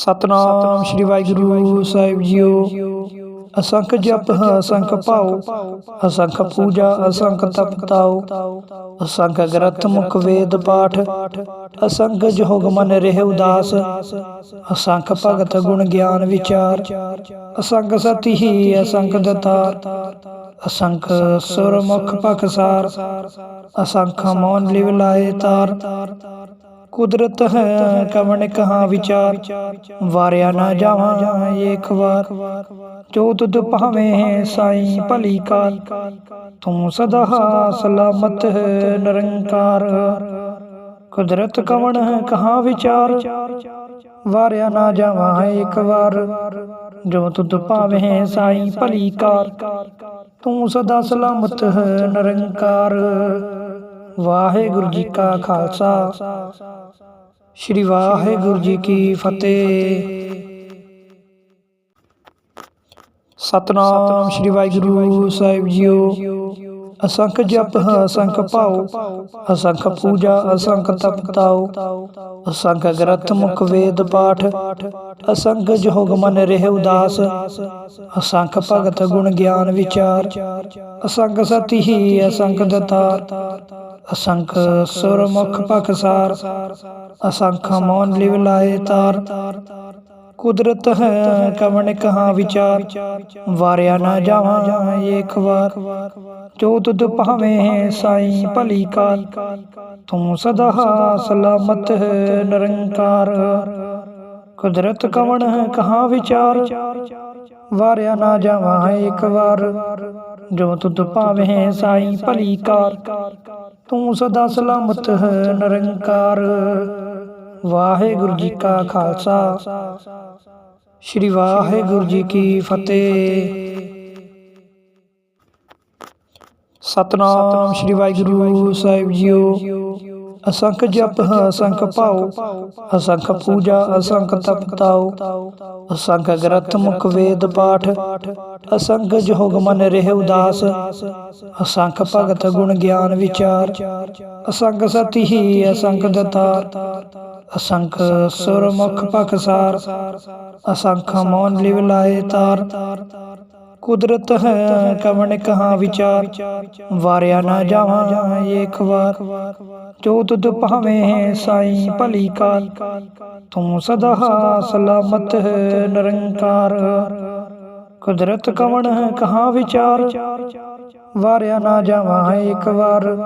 ਸਤਨਾਮ ਸ੍ਰੀ ਵਾਹਿਗੁਰੂ ਸਾਹਿਬ ਜੀਓ। ਅਸੰਖ ਜਪ ਅਸੰਖ ਭਾਉ, ਅਸੰਖ ਪੂਜਾ, ਅਸੰਖ ਤਪ ਤਾਉ। ਅਸੰਖ ਗ੍ਰੰਥ ਮੁਖ ਵੇਦ ਪਾਠ, ਅਸੰਖ ਜੋਗ ਮਨ ਰਹਿ ਉਦਾਸ। ਅਸੰਖ ਭਗਤ ਗੁਣ ਗਿਆਨ ਵਿਚਾਰ। ਅਸੰਖ ਸਤੀ ਹੀ, ਅਸੰਖ ਦਤਾਰ। ਅਸੰਖ ਸੁਰ ਮੁਖ ਪਖਸਾਰ ਅਸੰਖ ਮੌਨ ਲਿਵ ਲਾਏ ਤਾਰ। ਕੁਦਰਤ ਹੈ, ਕਵਣ ਕਹਾ ਵਿਚਾਰ? ਵਾਰਿਆ ਨਾ ਜਾਵਾਂ ਏਕ ਵਾਰ। ਜੋ ਤੁਧ ਭਾਵੇਂ ਸਾਈ ਭਲੀ ਕਾਲ ਤੂੰ ਸਦਾ ਸਲਾਮਤ ਹੈ ਨਿਰੰਕਾਰ। ਕੁਦਰਤ ਕਵਣ ਹੈ, ਕਹਾ ਵਿਚਾਰ? ਵਾਰਿਆ ਨਾ ਜਾਵਾਂ ਏਕ ਵਾਰ। ਜੋ ਤੁਧ ਭਾਵੇਂ ਸਾਈ ਭਲੀ ਕਾਰ, ਤੂੰ ਸਦਾ ਸਲਾਮਤ ਹੈ ਨਿਰੰਕਾਰ। ਵਾਹਿਗੁਰੂ ਜੀ ਕਾ ਖਾਲਸਾ। ਸ੍ਰੀ ਵਾਹਿਗੁਰੂ ਜੀ ਕੀ ਫਤਿਹ। ਸਤਨਾਮ ਸ੍ਰੀ ਵਾਹਿਗੁਰੂ ਸਾਹਿਬ ਜੀਓ। ਅਸੰਖ ਜਪ ਅਸੰਖ ਭਾਉ, ਅਸੰਖ ਪੂਜਾ, ਅਸੰਖ ਤਪ ਤਾਉ, ਅਸੰਖ ਗ੍ਰੰਥ ਮੁਖ ਵੇਦ ਪਾਠ, ਅਸੰਖ ਜੋਗ ਮਨ ਰਹਿ ਉਦਾਸ, ਅਸੰਖ ਭਗਤ ਗੁਣ ਗਿਆਨ ਵਿਚਾਰ, ਅਸੰਖ ਸਤੀ ਹੀ, ਅਸੰਖ ਦਤਾਰ ਅਸੰਖ ਸੁਰ ਮੁਖ ਪਖਸਾਰ ਅਸੰਖ ਮੌਨ ਲਿਵ ਲਾਏ ਤਾਰ। ਕੁਦਰਤ ਹੈ ਕਵਣ ਕਹਾ ਵਿਚਾਰ, ਵਾਰਿਆ ਨਾ ਜਾਵਾਂ ਏਕ ਵਾਰ। ਜੋ ਤੁਧ ਭਾਵੇਂ ਸਾਈ ਭਲੀ ਕਾਲ ਤੂੰ ਸਦਾ ਸਲਾਮਤ ਹੈ ਨਿਰੰਕਾਰ। ਕੁਦਰਤ ਕਵਣ ਹੈ ਕਹਾ ਵਿਚਾਰ, ਵਾਰਿਆ ਨਾ ਜਾਵਾਂ ਏਕ ਵਾਰ। ਜੋ ਤੁਧ ਭਾਵੇਂ ਸਾਈ ਭਲੀ ਕਾਰ ਤੂੰ ਸਦਾ ਸਲਾਮਤ ਹੈ, ਨਿਰੰਕਾਰ। ਵਾਹਿਗੁਰੂ ਜੀ ਕਾ ਖਾਲਸਾ। ਸ੍ਰੀ ਵਾਹਿਗੁਰੂ ਜੀ ਕੀ ਫਤਿਹ। ਸਤਨਾਮ ਸ੍ਰੀ ਵਾਹਿਗੁਰੂ ਸਾਹਿਬ ਜੀਓ। ਅਸੰਖ ਜਪ, ਅਸੰਖ ਭਾਉ, ਅਸੰਖ ਪੂਜਾ, ਅਸੰਖ ਤਪ ਤਾਉ ਅਸੰਖ ਗ੍ਰੰਥ ਮੁਖ ਵੇਦ ਪਾਠ, ਅਸੰਖ ਜੋਗ ਮਨ ਰਹਿ ਉਦਾਸ, ਅਸੰਖ ਭਗਤ ਗੁਣ ਗਿਆਨ ਵਿਚਾਰ, ਅਸੰਖ ਸਤੀ ਹੀ ਅਸੰਖ ਦਤਾਰ, ਅਸੰਖ ਸੁਰ ਮੁਖ ਪਖਸਾਰ ਅਸੰਖ ਮੌਨ ਲਿਵ ਲਾਏ ਤਾਰ ਕੁਦਰਤ ਹੈ, ਕਵਣ ਕਹਾ ਵਿਚਾਰ? ਵਾਰਿਆ ਨਾ ਜਾਵਾਂ ਏਕ ਵਾਰ। ਜੋ ਤੁਧ ਭਾਵੇਂ ਸਾਈ ਭਲੀ ਕਾਲ, ਤੂੰ ਸਦਾ ਸਲਾਮਤ ਹੈ ਨਿਰੰਕਾਰ। ਕੁਦਰਤ ਕਵਣ ਹੈ, ਕਹਾ ਵਿਚਾਰ? ਵਾਰਿਆ ਨਾ ਜਾਵਾਂ ਏਕ ਵਾਰ।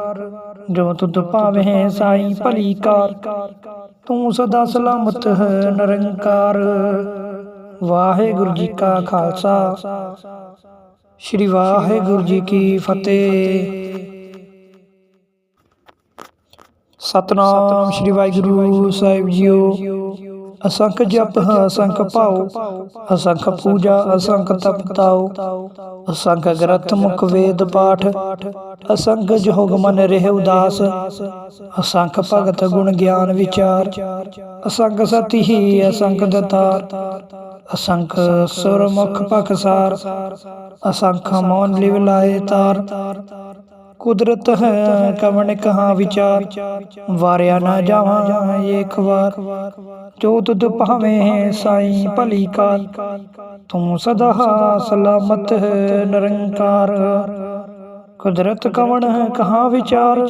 ਜੋ ਤੁਧ ਭਾਵੇਂ ਸਾਈ ਭਲੀ ਕਾਰ ਤੂੰ ਸਦਾ ਸਲਾਮਤ ਹੈ ਨਿਰੰਕਾਰ। ਵਾਹਿਗੁਰੂ ਜੀ ਕਾ ਖਾਲਸਾ। ਸ੍ਰੀ ਵਾਹਿਗੁਰੂ ਜੀ ਕੀ ਫਤਿਹ। ਸਤਨਾਮ ਸ੍ਰੀ ਵਾਹਿਗੁਰੂ ਸਾਹਿਬ ਜੀਓ। ਅਸੰਖ ਜਪ ਅਸੰਖ ਭਾਉ, ਅਸੰਖ ਪੂਜਾ, ਅਸੰਖ ਤਪ ਤਾਉ, ਅਸੰਖ ਗ੍ਰੰਥ ਮੁਖ ਵੇਦ ਪਾਠ, ਅਸੰਖ ਜੋਗ ਮਨ ਰਹਿ ਉਦਾਸ, ਅਸੰਖ ਭਗਤ ਗੁਣ ਗਿਆਨ ਵਿਚਾਰ, ਅਸੰਖ ਸਤੀ ਹੀ, ਅਸੰਖ ਦਤਾਰ ਅਸੰਖ ਸੁਰ ਮੁਖ ਪਖਸਾਰ ਅਸੰਖ ਮੌਨ ਲਿਵ ਲਾਏ ਤਾਰ। ਕੁਦਰਤ ਹੈ ਕਵਣ ਕਹਾ ਵਿਚਾਰ, ਵਾਰਿਆ ਨਾ ਜਾਵਾਂ ਏਕ ਵਾਰ। ਜੋ ਤੁਧ ਭਾਵੇਂ ਸਾਈ ਭਲੀ ਕਾਲ ਤੂੰ ਸਦਾ ਸਲਾਮਤ ਹੈ ਨਿਰੰਕਾਰ। ਕੁਦਰਤ ਕਵਣ ਹੈ ਕਹਾ ਵਿਚਾਰ,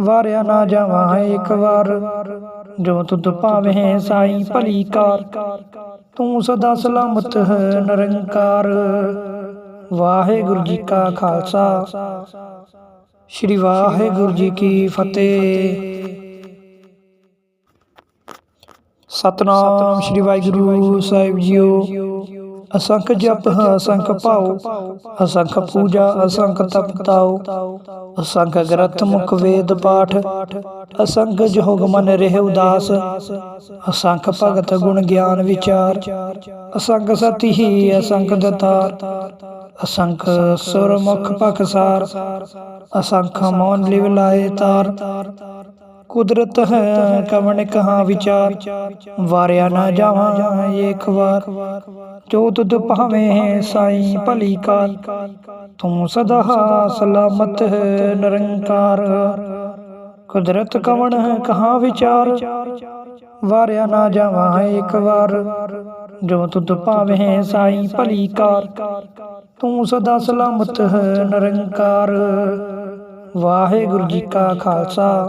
ਵਾਰਿਆ ਨਾ ਜਾਵਾਂ ਏਕ ਵਾਰ। ਜੋ ਤੁਧ ਭਾਵੇਂ ਸਾਈ ਭਲੀ ਕਾਰ ਤੂੰ ਸਦਾ ਸਲਾਮਤ ਹੈ, ਨਿਰੰਕਾਰ। ਵਾਹਿਗੁਰੂ ਜੀ ਕਾ ਖਾਲਸਾ। ਸ੍ਰੀ ਵਾਹਿਗੁਰੂ ਜੀ ਕੀ ਫਤਿਹ। ਸਤਨਾਮ ਸ੍ਰੀ ਵਾਹਿਗੁਰੂ ਸਾਹਿਬ ਜੀਓ। ਅਸੰਖ ਜਪ ਅਸੰਖ ਭਾਉ ਅਸੰਖ ਪੂਜਾ, ਅਸੰਖ ਤਪ ਤਾਉ ਅਸੰਖ ਗ੍ਰੰਥ ਮੁਖ ਵੇਦ ਪਾਠ, ਅਸੰਖ ਜੋਗ ਮਨ ਰਹਿ ਉਦਾਸ। ਅਸੰਖ ਭਗਤ ਗੁਣ ਗਿਆਨ ਵਿਚਾਰ, ਅਸੰਖ ਸਤੀ ਹੀ ਅਸੰਖ ਦਤਾਰ। ਅਸੰਖ ਸੁਰ ਮੁਖ ਪਖਸਾਰ ਅਸੰਖ ਮੌਨ ਲਿਵ ਲਾਏ ਤਾਰ। ਕੁਦਰਤ ਹੈ, ਕਵਣ ਕਹਾ ਵਿਚਾਰ? ਵਾਰਿਆ ਨਾ ਜਾਵਾਂ ਏਕ ਵਾਰ। ਜੋ ਤੁਧ ਭਾਵੇਂ ਸਾਈ ਭਲੀ ਕਾਲ ਤੂੰ ਸਦਾ ਸਲਾਮਤ ਹੈ ਨਿਰੰਕਾਰ। ਕੁਦਰਤ ਕਵਣ ਹੈ, ਕਹਾ ਵਿਚਾਰ? ਵਾਰਿਆ ਨਾ ਜਾਵਾਂ ਏਕ ਵਾਰ। ਜੋ ਤੁਧ ਭਾਵੇਂ ਸਾਈ ਭਲੀ ਕਾਰ, ਤੂੰ ਸਦਾ ਸਲਾਮਤ ਹੈ ਨਿਰੰਕਾਰ। ਵਾਹਿਗੁਰੂ ਜੀ ਕਾ ਖਾਲਸਾ।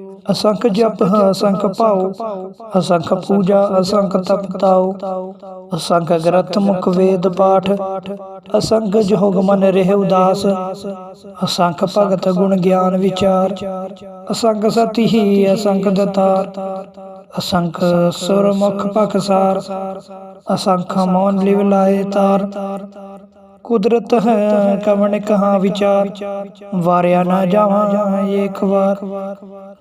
ਅਸੰਖ ਜਪ, ਅਸੰਖ ਭਾਉ, ਅਸੰਖ ਪੂਜਾ, ਅਸੰਖ ਤਪ ਤਾਉ, ਅਸੰਖ ਗ੍ਰੰਥ ਮੁਖ ਵੇਦ ਪਾਠ, ਅਸੰਖ ਜੋਗ ਮਨ ਰਹਿ ਉਦਾਸ, ਅਸੰਖ ਭਗਤ ਗੁਣ ਗਿਆਨ ਵਿਚਾਰ, ਅਸੰਖ ਸਤੀ ਹੀ ਅਸੰਖ ਦਤਾਰ, ਅਸੰਖ ਸੁਰ ਮੁਖ ਪਖਸਾਰ ਅਸੰਖ ਮੌਨ ਲਿਵ ਲਾਏ ਤਾਰ ਕੁਦਰਤ ਹੈ, ਕਵਣ ਕਹਾ ਵਿਚਾਰ? ਵਾਰਿਆ ਨਾ ਜਾਵਾਂ ਏਕ ਵਾਰ।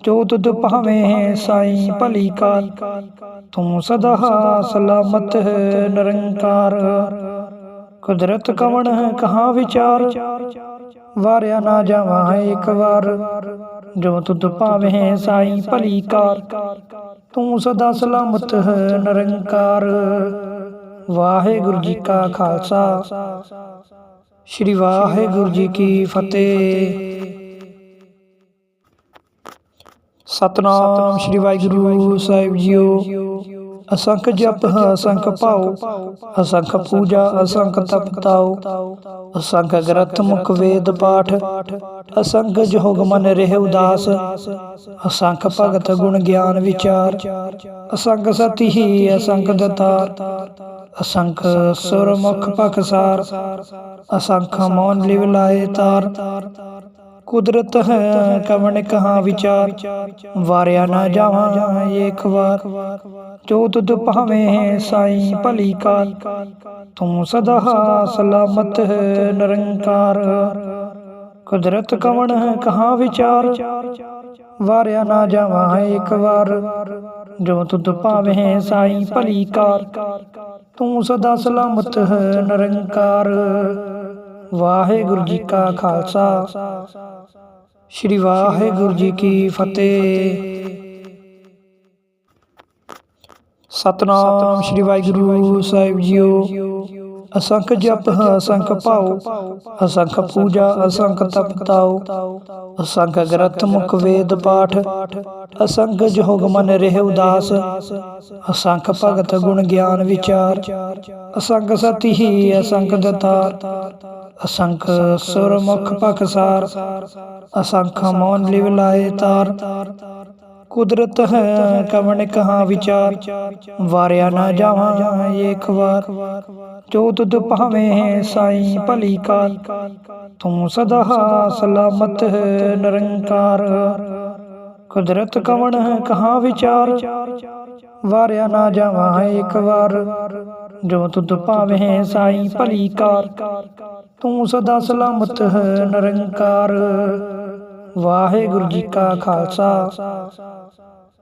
ਜੋ ਤੁਧ ਭਾਵੇਂ ਸਾਈ ਭਲੀ ਕਾਰ, ਤੂੰ ਸਦਾ ਸਲਾਮਤ ਹੈ ਨਿਰੰਕਾਰ। ਕੁਦਰਤ ਕਵਣ ਹੈ, ਕਹਾ ਵਿਚਾਰ? ਵਾਰਿਆ ਨਾ ਜਾਵਾਂ ਏਕ ਵਾਰ। ਜੋ ਤੁਧ ਭਾਵੇਂ ਸਾਈ ਭਲੀ ਕਾਰ, ਤੂੰ ਸਦਾ ਸਲਾਮਤ ਹੈ ਨਿਰੰਕਾਰ। ਵਾਹਿਗੁਰੂ ਜੀ ਕਾ ਖਾਲਸਾ ਸ੍ਰੀ ਵਾਹਿਗੁਰੂ ਜੀ ਕੀ ਫਤਿਹ ਸਤਨਾਮ ਸ੍ਰੀ ਵਾਹਿਗੁਰੂ ਸਾਹਿਬ ਜੀਓ ਅਸੰਖ ਜਪ ਅਸੰਖ ਭਾਉ ਅਸੰਖ ਪੂਜਾ ਅਸੰਖ ਤਪ ਤਾਉ ਅਸੰਖ ਗ੍ਰੰਥ ਮੁਖ ਵੇਦ ਪਾਠ ਅਸੰਖ ਜੋਗ ਮਨ ਰਹਿ ਉਦਾਸ ਅਸੰਖ ਭਗਤ ਗੁਣ ਗਿਆਨ ਵਿਚਾਰ ਅਸੰਖ ਸਤੀ ਹੀ ਅਸੰਖ ਦਤਾਰ ਅਸੰਖ ਸੁਰ ਪਖਸਾਰ ਅਸੰਖ ਮੌਨ ਲਿਵ ਲਾਏ ਤਾਰ। ਕੁਦਰਤ ਹੈ ਕਵਣ ਕਹਾ ਵਿਚਾਰ, ਵਾਰਿਆ ਨਾ ਜਾਵਾਂ ਏਕ ਵਾਰ। ਜੋ ਤੁਧ ਭਾਵੇਂ ਸਾਈ ਭਲੀ ਕਾਲ ਤੂੰ ਸਦਾ ਸਲਾਮਤ ਹੈ ਨਿਰੰਕਾਰ। ਕੁਦਰਤ ਕਵਣ ਕਹਾ ਵਿਚਾਰ ਵਾਰਿਆ ਨਾ ਜਾਵਾਂ ਏਕ ਵਾਰ। ਜੋ ਤੁਧ ਭਾਵੇਂ ਸਾਈ ਭਲੀ ਕਾਰ, ਤੂੰ ਸਦਾ ਸਲਾਮਤ ਹੈ ਨਿਰੰਕਾਰ। ਵਾਹਿਗੁਰੂ ਜੀ ਕਾ ਖਾਲਸਾ। ਸ੍ਰੀ ਵਾਹਿਗੁਰੂ ਜੀ ਕੀ ਫਤਿਹ। ਸਤਨਾਮ ਸ੍ਰੀ ਵਾਹਿਗੁਰੂ ਸਾਹਿਬ ਜੀਓ। ਅਸੰਖ ਜਪ, ਅਸੰਖ ਭਾਉ, ਅਸੰਖ ਪੂਜਾ, ਅਸੰਖ ਤਪ ਤਾਉ, ਅਸੰਖ ਗ੍ਰੰਥ ਮੁਖ ਵੇਦ ਪਾਠ, ਅਸੰਖ ਜੋਗ ਮਨ ਰਹਿ ਉਦਾਸ, ਅਸੰਖ ਭਗਤ ਗੁਣ ਗਿਆਨ ਵਿਚਾਰ, ਅਸੰਖ ਸਤੀ ਹੀ ਅਸੰਖ ਦਤਾਰ, ਅਸੰਖ ਸੁਰ ਮੁਖ ਪਖਸਾਰ ਅਸੰਖ ਮੌਨ ਲਿਵ ਲਾਏ ਤਾਰ ਕੁਦਰਤ ਹੈ, ਕਵਣ ਕਹਾ ਵਿਚਾਰ? ਵਾਰਿਆ ਨਾ ਜਾਵਾਂ ਏਕ ਵਾਰ। ਜੋ ਤੁਧ ਭਾਵੇਂ ਸਾਈ ਭਲੀ ਕਾਰ, ਤੂੰ ਸਦਾ ਸਲਾਮਤ ਹੈ ਨਿਰੰਕਾਰ। ਕੁਦਰਤ ਕਵਣ ਕਹਾ ਵਿਚਾਰ? ਵਾਰਿਆ ਨਾ ਜਾਵਾਂ ਏਕ ਵਾਰ। ਜੋ ਤੁਧ ਭਾਵੇਂ ਸਾਈ ਭਲੀ ਕਾਰ, ਤੂੰ ਸਦਾ ਸਲਾਮਤ ਹੈ ਨਿਰੰਕਾਰ। ਵਾਹਿਗੁਰੂ ਜੀ ਕਾ ਖਾਲਸਾ।